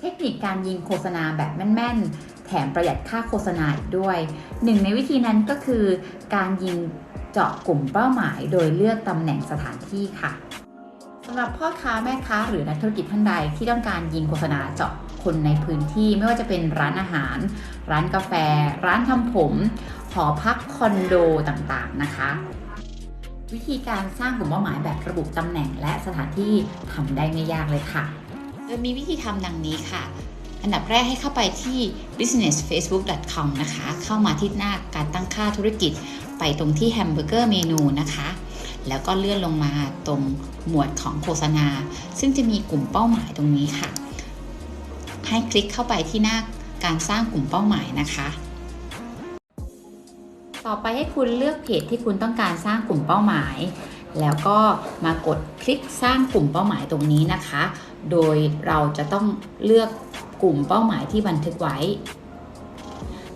เทคนิคการยิงโฆษณาแบบแม่นๆ แถมประหยัดค่าโฆษณาอีกด้วย หนึ่งในวิธีนั้นก็คือ การยิงเจาะกลุ่มเป้าหมาย โดยเลือกตำแหน่งสถานที่ค่ะสำหรับพ่อค้าแม่ค้าหรือนักธุรกิจท่านใดที่ต้องการยิงโฆษณาเจาะคนในพื้นที่ไม่ว่าจะเป็นร้านอาหาร ร้านกาแฟ ร้านทำผม หอพักคอนโดต่างๆนะคะ วิธีการสร้างกลุ่มเป้าหมายแบบระบุตำแหน่งและสถานที่ทำได้ไม่ยากเลยค่ะ โดยมีวิธีทำดังนี้ค่ะ อันดับแรกให้เข้าไปที่ businessfacebook.com นะคะ เข้ามาที่หน้าการตั้งค่าธุรกิจ ไปตรงที่แฮมเบอร์เกอร์เมนูนะคะ แล้วก็เลื่อนลงมาตรงหมวดของโฆษณา ซึ่งจะมีกลุ่มเป้าหมายตรงนี้ค่ะ ให้คลิกเข้าไปที่หน้าการสร้างกลุ่มเป้าหมายนะคะ ต่อไปให้คุณเลือกเพจที่คุณต้องการสร้างกลุ่มเป้าหมาย แล้วก็มากดคลิกสร้างกลุ่มเป้าหมายตรงนี้นะคะ โดยเราจะต้องเลือกกลุ่มเป้าหมายที่บันทึกไว้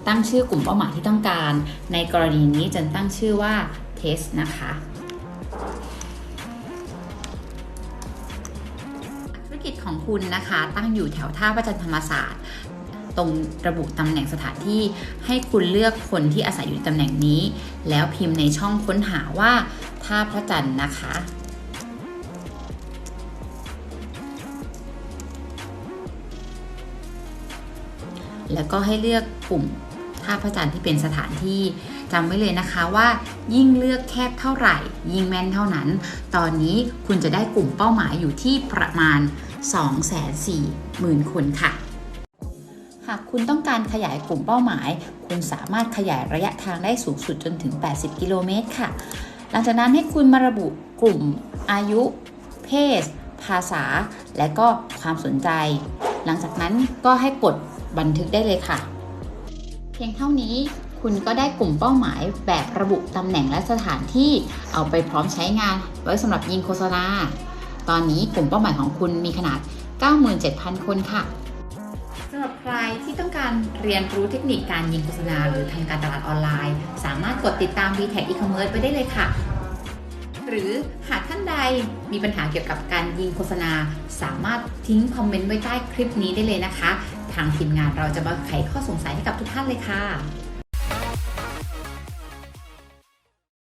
ตั้งชื่อกลุ่มเป้าหมายที่ต้องการ ในกรณีนี้จะตั้งชื่อว่า test นะคะธุรกิจของคุณนะคะ ตั้งอยู่แถวท่าประจันธรรมศาสตร์ตรงระบุตำแหน่งสถานที่ให้คุณเลือกคนที่อาศัยอยู่ตำแหน่งนี้ แล้วพิมพ์ในช่องค้นหาว่าาพระจันทร์นะคะ แล้วก็ให้เลือกกลุ่มท่าพระจันทร์ที่เป็นสถานที่จำไว้เลยนะคะว่า ยิ่งเลือกแคบเท่าไหร่ ยิ่งแม่นเท่านั้น ตอนนี้คุณจะได้กลุ่มเป้าหมายอยู่ที่ประมาณ 240,000 คนค่ะ หากคุณต้องการขยายกลุ่มเป้าหมาย คุณสามารถขยายระยะทางได้สูงสุดจนถึง 80 กิโลเมตรค่ะ หลังจากนั้นให้คุณมาระบุกลุ่ม อายุ เพศ ภาษา และก็ความสนใจ หลังจากนั้นก็ให้กดบันทึกได้เลยค่ะ เพียงเท่านี้คุณก็ได้กลุ่มเป้าหมายแบบระบุตำแหน่งและสถานที่เอาไปพร้อมใช้งาน ไว้สำหรับยิงโฆษณา ตอนนี้กลุ่มเป้าหมายของคุณมีขนาด 97,000 คนค่ะ สำหรับใครที่ต้องการเรียนรู้เทคนิคการยิงโฆษณาหรือทำการตลาดออนไลน์ สามารถกดติดตาม VTech e-commerce ไปได้เลยค่ะ หรือหากท่านใดมีปัญหาเกี่ยวกับการยิงโฆษณา สามารถทิ้งคอมเมนต์ไว้ใต้คลิปนี้ได้เลยนะคะ ทางทีมงานเราจะมาไขข้อสงสัยให้กับทุกท่านเลยค่ะ